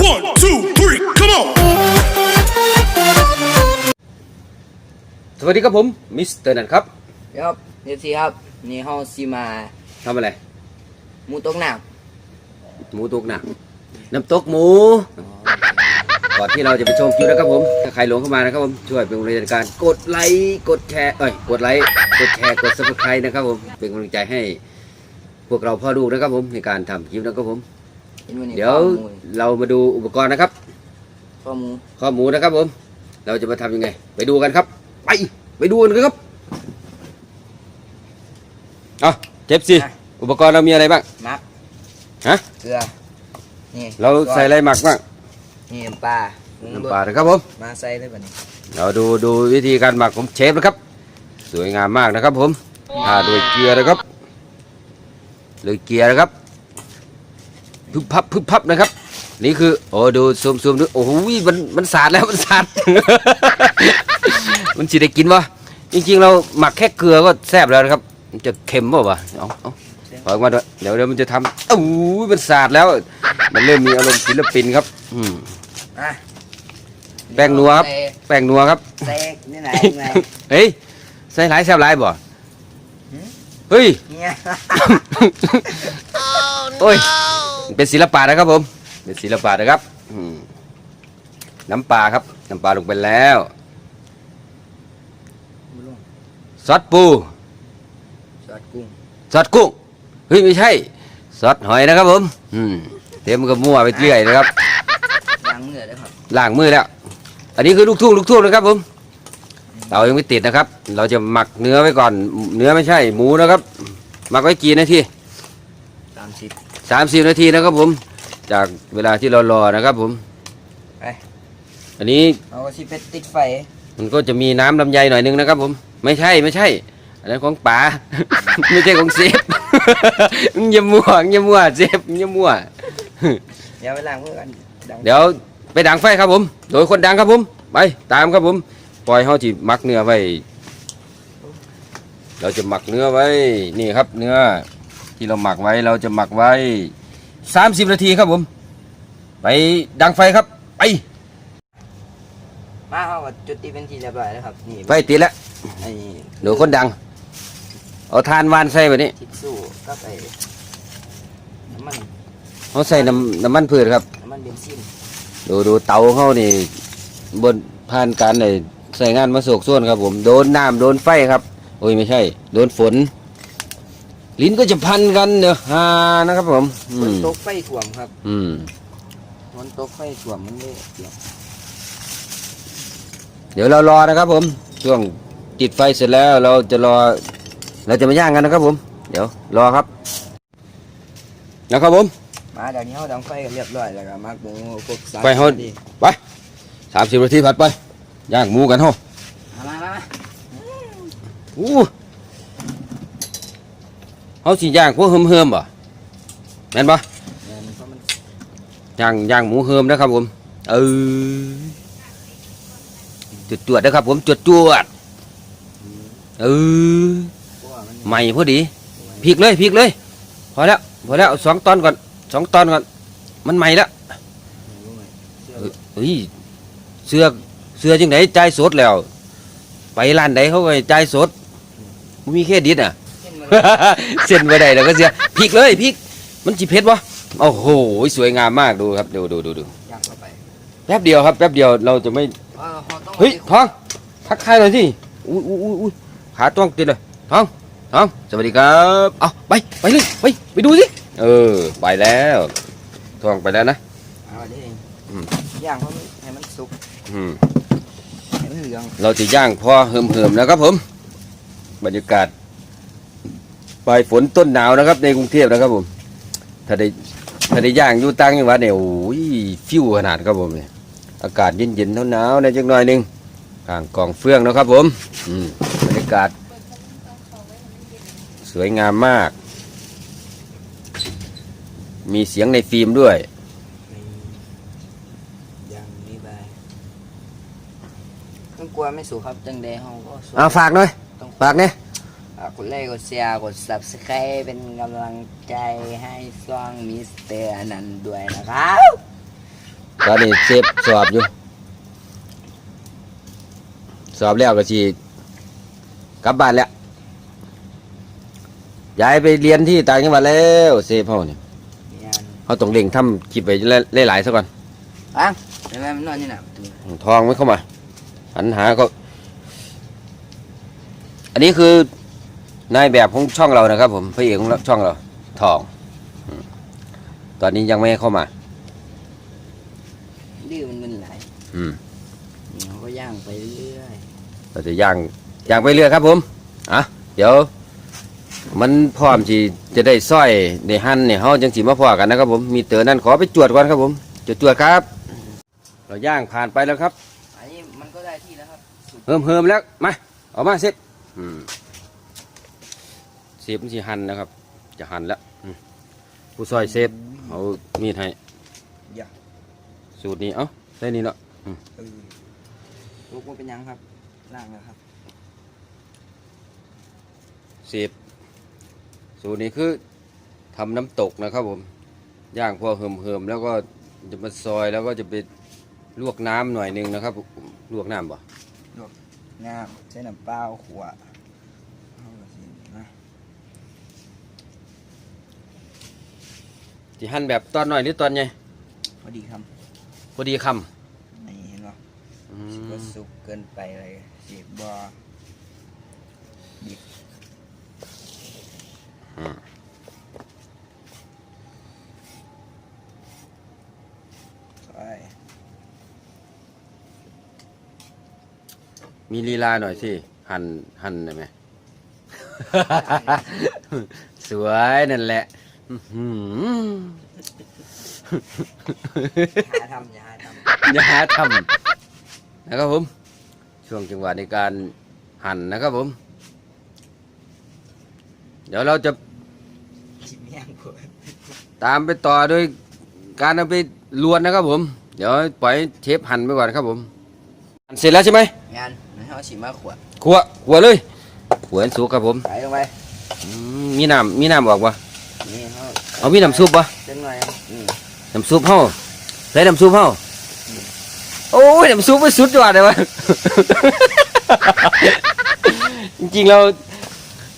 One, two, three, come on! สวัสดีครับผม มิสเตอร์นันครับครับเดี๋ยวสิครับนี่เฮาสิมาทำอะไร หมูตกน้หมูตกหนักน้ำตกหมู ก่อนที่เราจะไปชมคลิปนะครับผม ถ้าใครหลงเข้ามานะครับผม ช่วยเป็นกำลังใจในการ กดไลค์ กดแชร์ เอ้ย กดไลค์ กดแชร์ กด subscribe นะครับผม เป็นกำลังใจให้ พวกเราพ่อลูกนะครับผมในการทำคลิปนะครับผมำ เห็นบ่นี่เดี๋ยวข้อหมูเรามาดูอุปกรณ์นะครับข้อหมูข้อหมูนะครับผม เราจะมาทำยังไง ไปดูกันครับ ไป ไปดูกันครับเอาเจ็บสิอุปกรณ์เรามีอะไรบ้างมักฮะเกลือนี่เราใส่อะไรหมักบ้างนี่น้ำปลาปรุงรสน้ำปลานะครับผมมาใส่เลยบัดนี้เราดูดูวิธีการหมักของเชฟนะครับ สวยงามมากนะครับผมทาโดยเกลือนะครับโดยเกลือนะครับ พึบพับพึบพับนะครับ นี่คือโอ้ดูซูมซูมดูโอ้โหมันมันสาดแล้วมันสาด มันสิได้กินวะจริงๆ เราหมักแค่เกลือก็แซ่บแล้วนะครับมันจะเค็มเปล่าวะเอาเอาถอยอกมาด้วยเดี๋ยวเดี๋ยวมันจะทำโอ้ยมันสาดแล้ว มันเริ่มมีอารมณ์ศิลปินครับ อืมอะแป้งนัวครับ แป้งนัวครับใส่นี่ไหนไงเฮ้ยใส่หลายแซ่บหลายบ่เฮ้ย เนี่ย โอ้ย เป็นศิลปะนะครับผม เป็นศิลปะนะครับอืมน้ำปลาครับ น้ำปลาลงไปแล้วซอสปูซอสกุ้งซอสกุ้งเฮ้ยไม่ใช่ซอสหอยนะครับผมอืมเต็มกับมั่วไปเรื่อยนะครับล้างมือเด้อครับล้างมือแล้ว อันนี้คือลูกทุ่งลูกทุ่งนะครับผมเรายังไม่ติดนะครับ เราจะหมักเนื้อไว้ก่อน เนื้อไม่ใช่หมูนะครับหมักไว้กี่นาที 30สามสิบนาทีนะครับผม จากเวลาที่เรารอนะครับผม ไปอันนี้เอาก็สิไปติดไฟมันก็จะมีน้ำลำไยหน่อยนึงนะครับผม ไม่ใช่ไม่ใช่ อันนั้นของป๋า ไม่ใช่ของเซฟ มึงอย่ามั่วมึงอย่ามั่วเซฟมึงอย่ามั่ว เดี๋ยวไปล้างมือกันดังเดี๋ยวไปดังไฟครับผม โดยคนดังครับผม ไปตามครับผม ปล่อยเขาจีมักเนื้อไว้ เราจะหมักเนื้อไว้ นี่ครับเนื้อ ที่เราหมักไว้เราจะหมักไว้สามสิบนาทีครับผม ไปดังไฟครับ ไป มาเฮาก็จุดติดเป็นที่เรียบร้อยแล้วครับ นี่ไฟติดแล้วไอ้เดี๋ยวคนดัง เอาทานวานใส่แบบนี้ทิชชู่กับไอ้น้ำมันเขาใส่น้ำน้ำมันพืชครับ น้ำมันเบนซินดูดูเตาเขานี่ บนผ่านการในใส่งานมาโศกส่วนครับผม โดนน้ำโดนไฟครับ โอ้ยไม่ใช่ โดนฝน ลิ้นก็จะพันกันเนอะฮานะครับผมอืฝนมตกไฟท่วมครับอืม ฝนตกไฟท่วมมันเลยเปียกเดี๋ยวเรารอนะครับผม ช่วงติดไฟเสร็จแล้วเราจะรอ เราจะมาย่างกันนะครับผม เดี๋ยวรอครับนะครับผม มาเดี๋ยวนี้เขาดังไฟกันเรียบร้อยแล้วก็มักหมูพวกสามไปเฮา ดีไปสามสิบนาทีผัดไปย่างหมูกันเฮามามามาอู้ เฮาสิย่างพวกเฮิมๆบ่แม่นบ่เดี๋ยวนี้เพราะย่างย่างหมูเฮิมนะครับผมเออจุดจวดๆนะครับ ผมจวดจวดๆเออใหม่พอดีพริกเลยพริกเลยพอแล้วพอแล้วสองตอนก่อนสองตอนก่อนมันใหม่แล้วเชื่อเฮ้ยเสื้อเสื้อจังไหนใจสดแล้ว ไปร้านใดเขาก็ใจสดมีเครดิตอะ เช่นมันเส้นไปได้แล้วก็เสียพริกเลยพริก มันจีเผ็ดวะโอ้โหสวยงามมากดูครับดูดูดูดูย่างเข้าไปแป๊บเดียวครับแป๊บเดียวเราจะไม่เออเขาต้องเฮ้ยท้องทักทายหน่อยสิอุ้ยอุ้ยอุ้ยอุ้ยขาต้องติดเลยท้องท้องสวัสดีครับเอาไปไปเลยไปไปดูสิเออไปแล้วท้องไปแล้วนะ เอาอันนี้เองอืม ย่างเขาไม่ให้มันสุกอืม ให้มันเหลืองเราจะย่างพอเหิมๆนะครับผม บรรยากาศ ปลายฝนต้นหนาวนะครับ ในกรุงเทพนะครับผมถ้าได้ถ้าได้ย่างอยู่ต่างจังหวัดเนี่ยโอ้ยฟิวขนาดครับผมเนี่ยอากาศเย็นๆหนาวๆในจังหน่อยหนึงข้างกองเฟืองนะครับผมอืมบรรยากาศ สวยงามมาก มีเสียงในฟิล์มด้วยย่างนี่ไปต้องกลัวไม่สุกครับจังเดย์เขาก็สุกเอาฝากหน่อยต้องฝากเนี่ยฝา กกดไลค์กดแชร์กด subscribe เป็นกำลังใจให้ซ่องมิสเตอร์อนันต์ด้วยนะครับ ตอนนี้เซฟสอบอยู่ สอบแล้วก็สิกลับบ้านแล้วย้ายไปเรียนที่ต่างจังหวัดแล้วเซฟเฮาเนี่ยงานเขาต้องเร่งทำคลิปไปหลายๆซะก่อนปังเห็นไหมมันนอนอยู่หน้าประตูทองไม่เข้ามาหันหาก็ อันนี้คือ นายแบบของช่องเรานะครับ ผมพระเอกของช่องเรา ทองอืมตอนนี้ยังไม่ให้เข้ามาดื้อมันมึนหลายอืมนี่เขาก็ย่างไปเรื่อยเราจะย่างย่างไปเรื่อยครับ ผมอะเดี๋ยว มันพร้อมที่จะได้สร้อยในหั่นเนี่ยเฮาจังสิมาพอกันนะครับ ผมมีเตือนั่นขอไปจวดก่อนครับ ผมจวดจวดครับ เราย่างผ่านไปแล้วครับๆอันนี้มันก็ได้ที่แล้วครับสุดเฮิมเฮิมแล้วมาเออกมาเซฟอืมเซ ฟมันสิหั่นนะครับ จะหั่นแล้วอืมผู้ซอยเซฟเอามีดให้อย่าสูตรนี้เอ้าได้นี่เนาะเออลูกมันเป็นยังครับล่างแล้วครับเซฟสูตรนี้คือทำน้ำตกนะครับผมย่างพอเฮิมเฮิมแล้วก็จะมาซอยแล้วก็จะไปลวกน้ำหน่อยหนึงนะครับ ลวกน้ำบ่งามใช้น้ำเปล่าขวดเอาละสินะ ที่หั่นแบบตอนหน่อยหรือตอนใหญ่พอดีครับพอดีคนี่เห็นป่ะำอืก็มสุกเกินไปเลยสีบบอดิบไปมีลีลาหน่อยสิหั่นหั่นได้ไหม สวยนั่นแหละ อื้อหืออย่าทำอย่าทำอย่าหาทำนะครับผม ช่วงจังหวะในการหั่นนะครับผม เดี๋ยวเราจะชิมแห้งปวดตามไปต่อด้วยการเอาไปลวนนะครับผม เดี๋ยวปล่อยเชฟหั่นไปก่อนครับผมหั่นเสร็จแล้วใช่ไหมงานให้เขาชิมมาขวดขัวขัวเลยขัวให้สุกครับผมใส่ลงไปอืมมีน้ำมีน้ำออกปะ นี่เขาเอามีน้ำซุปปะจังหน่อยอืมน้ำซุปเฮาใส่น้ำซุปเฮาโอ้ยน้ำซุปมันสุดยอดเลยวะ จริงๆเรา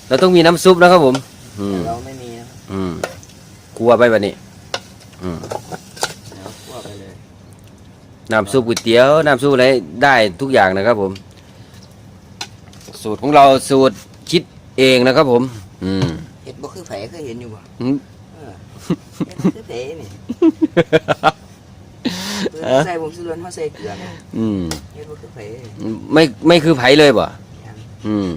เราต้องมีน้ำซุปนะครับผม อืม เราไม่มีนะครับอืมกลัวไปแบบนี้ อืมเดี๋ยวคั่วไปเลยน้ำซุปก๋วยเตี๋ยว น้ำซุปอะไรได้ทุกอย่างนะครับผม สูตรของเราสูตรคิดเองนะครับผม อืมเห็ดบ่ คือไผเคยเห็นอยู่บ่อืม เออเห็ดบ่คือไผนี่เพิ่นใส่ผงชูรสเขาใส่เกลือเนี่ยอืมเห็ดบ่คือไผไม่ไม่คือไผเลยบ่งานอืม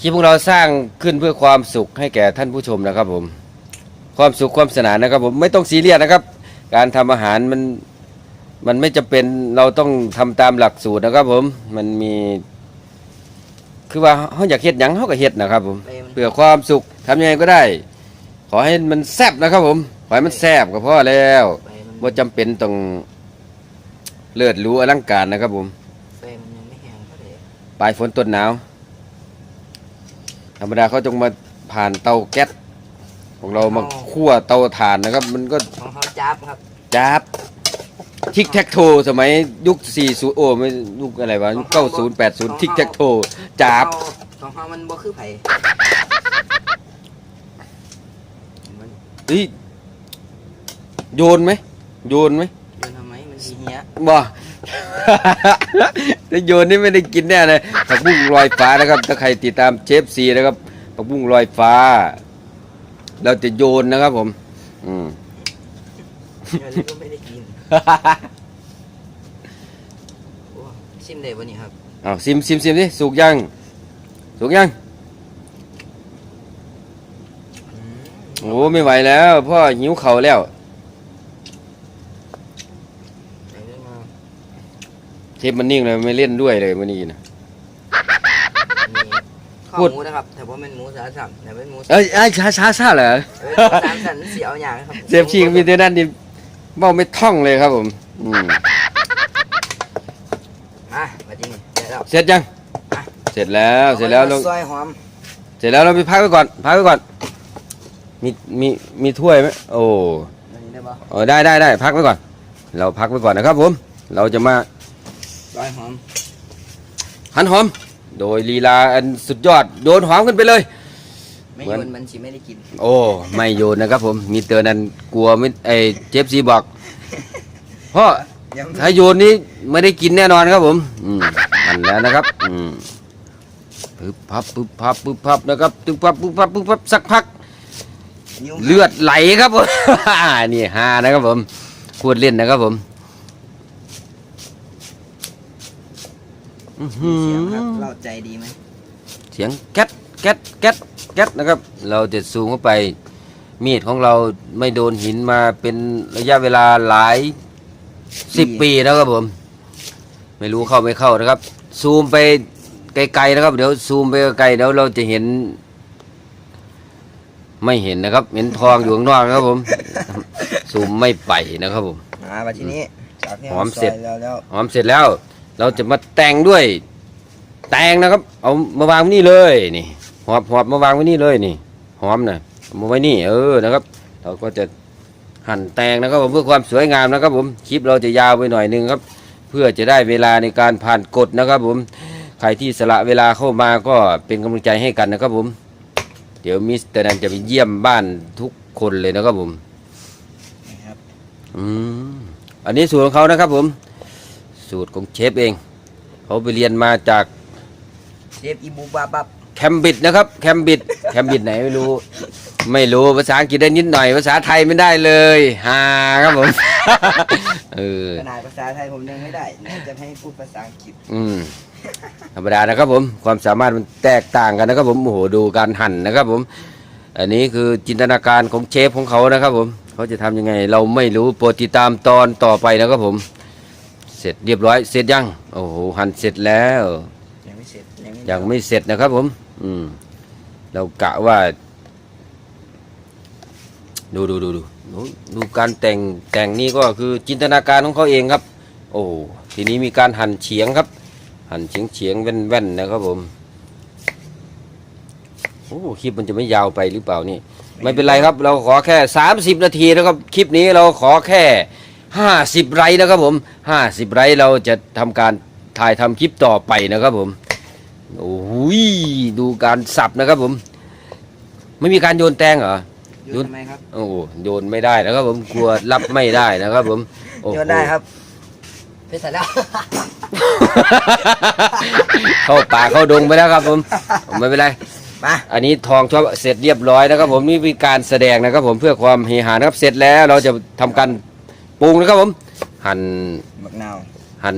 คลิปพวกเราสร้างขึ้นเพื่อความสุขให้แก่ท่านผู้ชมนะครับ ผม ความสุขความสนานนะครับ ผมไม่ต้องซีเรียสนะครับ การทำอาหารมันมันไม่จะเป็นเราต้องทำตามหลักสูตรนะครับ ผม มันมี คือว่าเขาอยากเฮ็ดหยังเขาก็เฮ็ดนะครับ ผม ไปมัน เพื่อความสุขทำยังไงก็ได้ ขอให้มันแซ่บนะครับผมขอให้มันแซ่บก็พอแล้วไปมันว่าจำเป็นต้องเลิศหรู้อลังการนะครับผมไปมันยังไม่แห้งเท่าไหร่ปลายฝนต้นหนาว ธรรมดาเขาจงมาผ่านเตาแก๊สของเรามาคั่วเตาถ่านนะครับ มันก็ของเขาจับครับจับทิกแท็กโทสมัยยุค 40 โอ้ไม่ยุคอะไรวะยุค90 80ทิกแท็กโทจับของเขามันบ่คือไผมัน เฮ้ยโยนไหมโยนไหมโยนทำไมมันสิเหี้ยบ่ถ้าโยนนี่ไม่ได้กินแน่เลยผักบุ้งลอยฟ้านะครับ ถ้าใครติดตามเชฟซีนะครับผักบุ้งลอยฟ้า เราจะโยนนะครับ ผม อืมโยนแล้วก็ไม่ได้กินโอ้ชิมได้บ่นี่ครับเอาซิมซิมซิมสิสุกยัง สุกยัง อืม โอ้ไม่ไหวแล้วพ่อหิวเข่าวแล้วไหนเรื่องมาเทปมันนิ่งเลยไม่เล่นด้วยเลยวันนี้นะมีข้อพูดหมูนะครับแต่ว่าเป็นหมูสามสันแต่เป็นหมูเอ้ยเอ้ยช้าช้าช้าเหรอเอ้ยหมูสามสันเสียวอย่างครับเซฟชิงมีแต่ด้านนี้เบ้าไม่ท่องเลยครับผมอืมมามาจริงเดี๋ยวเราเสร็จยังเสร็จแล้วเสร็จแล้วเราซอยหอมเสร็จแล้วเราไปพักไว้ก่อนพักไว้ก่อน มีมีมีถ้วยไหมโอ้อันนี้ได้ปะเออได้ได้ได้พักไว้ก่อน เราพักไว้ก่อนนะครับผม เราจะมาซอยหอมหั่นหอม โดยลีลาอันสุดยอดโยนหอมขึ้นไปเลย ไม่เหมืโยอนนมันสิไม่ได้กินโอ้ไม่โยนนะครับผม มีเตือนนั้นกลัวไม่ไอเจฟซีบอกพ่อ ยังถ้าโยนนี้ไม่ได้กินแน่นอนครับผม อืมมันแล้วนะครับ อืมปึ๊บพับปึ๊บพับปึ๊บพับนะครับปึ๊บพับปึ๊บพับปึ๊บพับสักพักยุ่ง เลือดไหลครับผมนี่ฮานะครับผมพูดเล่นนะครับผมอื้อหืเสียงครับอเราใจดีไหมเสียงแก๊ดแก๊ดแก๊ดแก๊ดนะครับ เราจะซูมเข้าไป มีดของเราไม่โดนหินมาเป็นระยะเวลาหลายสิบปีแล้วครับผม ไม่รู้เข้าไม่เข้านะครับ ซูมไปไกลๆนะครับ เดี๋ยวซูมไปไกลๆเดี๋ยวเราจะเห็น ไม่เห็นนะครับ เห็นทองอยู่ข้างนอกนะครับผมซูมไม่ไปนะครับผมมามาทีนี้จากที่หอมเสร็จซอยแล้วแล้วหอมเสร็จแล้ว เราจะมาแต่งด้วย แตงนะครับ เอามาวางไว้นี่เลยนี่หอบหอบมาวางไว้นี่เลยนี่ หอมนะเอามาไว้นี่ เออนะครับ เราก็จะหั่นแตงนะครับผมเพื่อความสวยงามนะครับ ผมคลิปเราจะยาวไปหน่อยหนึงครับ เพื่อจะได้เวลาในการผ่านกฎนะครับ ผมใครที่สละเวลาเข้ามาก็เป็นกำลังใจให้กันนะครับผม เดี๋ยวมิสเตอร์นันจะไปเยี่ยมบ้านทุกคนเลยนะครับผมนะครับอืมอันนี้สูตรของเขานะครับผม สูตรของเชฟเอง เขาไปเรียนมาจากเชฟอีบูบาบับแคมบริดจ์นะครับ แคมบริดจ์แคมบริดจ์ไหนไม่รู้ ไม่รู้ภาษาอังกฤษได้นิดหน่อย ภาษาไทยไม่ได้เลยฮาครับผมเออขนาดภาษาไทยผมยังไม่ได้ไหนจะให้พูดภาษาอังกฤษ อืม ธรรมดานะครับผมความสามารถมันแตกต่างกันนะครับผมโอ้โหดูการหั่นนะครับผม อันนี้คือจินตนาการของเชฟของเขานะครับผมเขาจะทำยังไงเราไม่รู้โปรดติดตามตอนต่อไปนะครับผม เสร็จเรียบร้อยเสร็จยังโอ้โหหั่นเสร็จแล้วยังไม่เสร็จยังไม่ยังไม่เสร็จนะครับผม อืมเรากะว่าดูดูดูดูดูดูการแต่งแต่งนี่ก็คือจินตนาการของเขาเองครับ โอ้ทีนี้มีการหั่นเฉียงครับ หั่นเฉียงเฉียงแว่นแว่นนะครับผมโอ้คลิปมันจะไม่ยาวไปหรือเปล่านี่ ไม่เป็นไรครับ เราขอแค่ 30 นาทีนะครับ คลิปนี้เราขอแค่ 50ไรนะครับผม 50ไรเราจะทำการถ่ายทำคลิปต่อไปนะครับผมโอ้ยดูการสับนะครับผม ไม่มีการโยนแตงเหรอโยนทำไมครับโอ้โหโยนไม่ได้นะครับผมกลัวรับไม่ได้นะครับผมโอ้โหโยนได้ครับ เป็นเสร็จแล้ว เข้าป่าเข้าดงไปแล้วครับผมไม่เป็นไร มาอันนี้ทองชอบเสร็จเรียบร้อยนะครับ ผมนี่เป็นการแสดงนะครับผมเพื่อความเฮฮานะครับเสร็จแล้วเราจะทำการปรุงนะครับผม หั่นบักนาวหั่น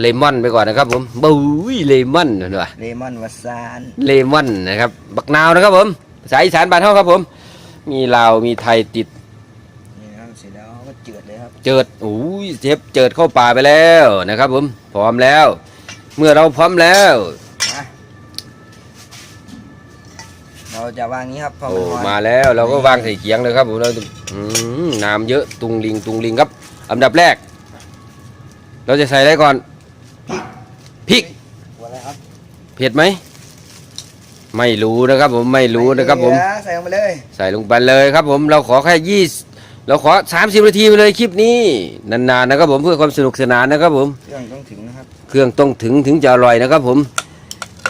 เลมอนไปก่อนนะครับ ผมบุ้ยเลมอนเห็นปะ เลมอนวาซานเลมอนนะครับ บักนาวนะครับผมภาษาอีสานบ้านเฮาครับผม มีลาว มีไทยติด นี่นะครับเสร็จแล้วก็เจือด เลยครับเจิดโอ้ยเชฟเจิดเข้าป่าไปแล้วนะครับผมพร้อมแล้ว เมื่อเราพร้อมแล้วมาเราจะวางนี้ครับพอโอ้มันร้อนมาแล้วเราก็วางใส่เกียงเลยครับผมเราอืมน้ำเยอะตุงลิงตุงลิงครับ อันดับแรก เราจะใส่อะไรก่อนพริกหัวอะไรครับเผ็ดไหมไม่รู้นะครับผมไม่รู้นะครับผมเหลือใส่ลงไปเลยใส่ลงไปเลยครับผมเราขอแค่ยี่ เราขอ 30 นาทีไปเลยคลิปนี้ นานๆนะครับผมเพื่อความสนุกสนานนะครับผม เครื่องต้องถึงนะครับ เครื่องต้องถึงถึงจะอร่อยนะครับผม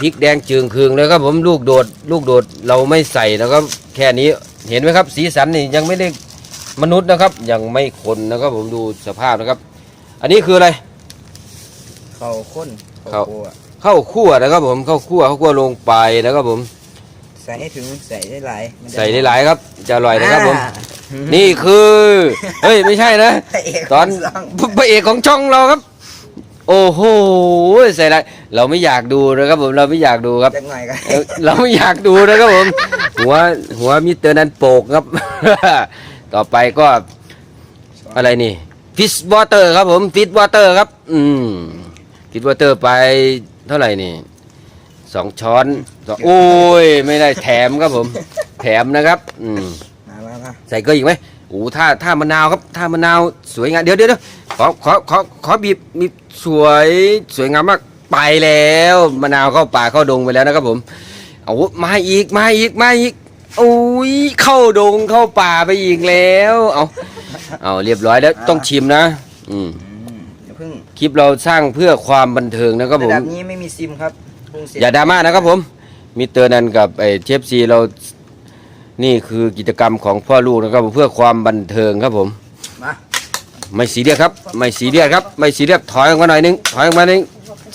พริกแดงจืงคืองเลยครับผมลูกโดด ลูกโดดเราไม่ใส่นะครับ แค่นี้เห็นไหมครับ สีสันนี่ยังไม่ได้มนุษย์นะครับ ยังไม่คนนะครับ ผมดูสภาพนะครับ อันนี้คืออะไรเข่าข้นเข้าโคอะข้าวคั่วนะครับ ผมข้าวคั่วข้าวคั่วลงไปนะครับผม ใส่ให้ถึงใส่ได้หลายมันจะใส่หลายๆครับ จะอร่อยนะครับผมอ่า นี่คือ เฮ้ยไม่ใช่นะ พระเอกตอนขงสองพระเอกของช่องเราครับ โอ้โหใส่อะไรเราไม่อยากดูนะครับผมเราไม่อยากดูครับ จักหน่อยกันเอ่อเราไม่อยากดูนะครับผม หัวหัวมิสเตอร์นันโปกครับ ต่อไปก็อะไรนี่ฟิชวอเตอร์ครับผมฟิชวอเตอร์ครับ อืมฟิชวอเตอร์ไปเท่าไหร่นี่สองช้อนสองโอ้ย ไม่ได้แถมครับผม แถมนะครับ อืม มามามาใส่เกลืออีกไหมโอ้ท่าท่ามะนาวครับท่ามะนาวสวยงามเดี๋ยวเดี๋ยวเดี๋ยวขอขอขอขอบีบบีบสวยสวยงามมากไปแล้วมะนาวเข้าป่าเข้าดงไปแล้วนะครับผมเอามาอีกมาอีกมาอีกโอ้ยเข้าดงเข้าป่าไปอีกแล้วเอาเอาเรียบร้อยแล้วต้องชิมนะ อืมอืมอย่าเพิ่งคลิปเราสร้างเพื่อความบันเทิงนะครับผระม ดับนี้ไม่มีซิมครับปรุงเสร็จอย่าดราม่านะครับผม มิสเตอร์นันกับไอ้เชฟซีเรา นี่คือกิจกรรมของพ่อลูกนะครับผมเพื่อความบันเทิงครับผม มาไม่สีเรียสครับ ไม่สีเรียสครับ ไม่สีเรียสถอยออกมาหน่อยนึงถอยออกมาหนึ่ง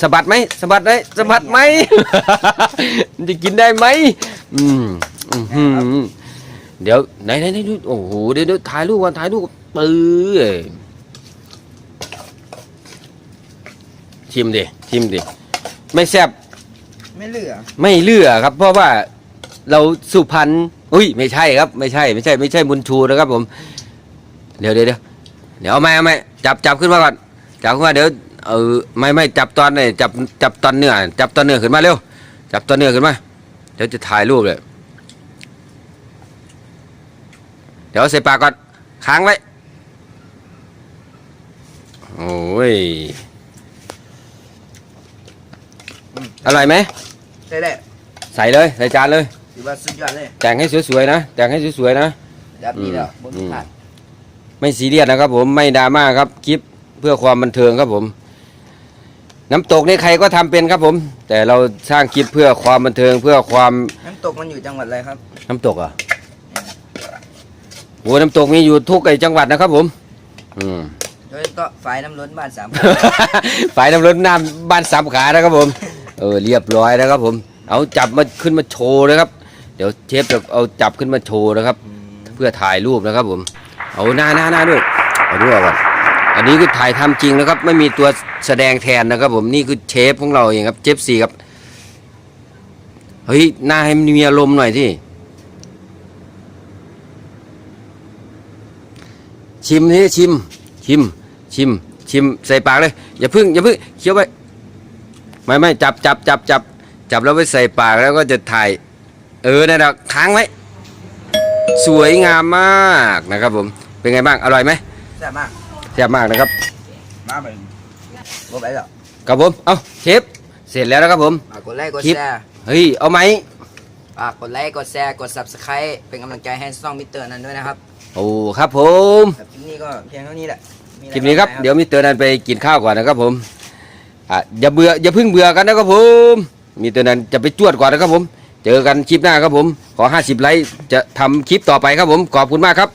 สะบัดไหมสะบัดไหมสะบัดไหมมันจะกินได้ไหมอืมอื้อหือเดี๋ยวไหนไหนไหนดูโอ้โหเดี๋ยวเดี๋ยวถ่ายรูปก่อนถ่ายรูปปื้อชิมดิชิมดิไม่แซ่บไม่เหลือ ไม่เลือกครับ เพราะว่า เราสุพรรณอุ้ยไม่ใช่ครับ ไม่ใช่ ไม่ใช่ ไม่ใช่บุญชูนะครับผม เดี๋ยวเดี๋ยวเดี๋ยวเดี๋ยวเอาไม่เอาไม่จับจับขึ้นมาก่อนจับขึ้นมาเดี๋ยวเออไม่ไม่จับตอนไหนจับจับตอนเนื้อจับตอนเนื้อขึ้นมาเร็วจับตอนเนื้อขึ้นมาเดี๋ยวจะถ่ายรูปเลยเดี๋ยวใส่ปากก่อนค้างไว้โอ้ยอร่อยไหมใช่ได้ใส่เลยใส่จานเลย ถือว่าสุดยอดเลยแต่งให้สวยๆนะ แต่งให้สวยๆนะระดับนี้แล้วบนอืมผ่านไม่ซีเรียสนะครับ ผมไม่ดราม่าครับคลิปเพื่อความบันเทิงครับผม น้ำตกนี่ใครก็ทำเป็นครับผม แต่เราสร้างคลิปเพื่อความบันเทิงเพื่อความน้ำตกมันอยู่จังหวัดอะไรครับ น้ำตกอะโหน้ำตกมีอยู่ทุกไอจังหวัดนะครับ ผม อืม โดยเฉพาะฝ่ายน้ำล้นบ้านสามฝ่ายน้ำร้นน้ำบ้านสามขานะครับผม เออเรียบร้อยนะครับผม เอาจับมาขึ้นมาโชว์นะครับ เดี๋ยวเชฟจะเอาจับขึ้นมาโชว์นะครับ เพื่อถ่ายรูปนะครับผม เอาหน้าหน้าหน้าด้วยเอาด้วยก่อนอันนี้คือถ่ายทำจริงนะครับ ไม่มีตัวแสดงแทนนะครับ ผมนี่คือเชฟของเราเองครับเชฟซีครับเฮ้ยหน้าให้มันมีอารมณ์หน่อยที่ชิมนี่ชิม ชิม ชิม ชิมใส่ปากเลย อย่าพึ่งอย่าพึ่งเคี้ยวไปไม่ไม่จับจับจับจับจับแล้วไปใส่ปากแล้วก็จะถ่าย เออนั่นแหละค้างไว้ สวยงามมากนะครับผม เป็นไงบ้าง อร่อยไหมแซ่บมากแซ่บมากนะครับ มาไปบ่ไปหรอกครับผม เอาเชฟ เสร็จแล้วนะครับผม ฝากกดไลค์กดคลิป แชร์เฮ้ย เอาไหม ฝากกดไลค์กดแชร์กด subscribe เป็นกำลังใจให้ซ่องมิสเตอร์นั้นด้วยนะครับโอ้ครับผมแต่คลิปนี้ก็เพียงเท่านี้แหละมีอะไคลิปนี้ครับบ้างไหมเดี๋ยวมิสเตอร์นันไปกินข้าวก่อนนะครับผมอะอย่าเบื่ออย่าเพึ่งเบื่อกันนะครับผมมิสเตอร์นันจะไปจวดก่อนนะครับผม เจอกันคลิปหน้าครับผม ขอ 50 ไลค์จะทำคลิปต่อไปครับผม ขอบคุณมากครับ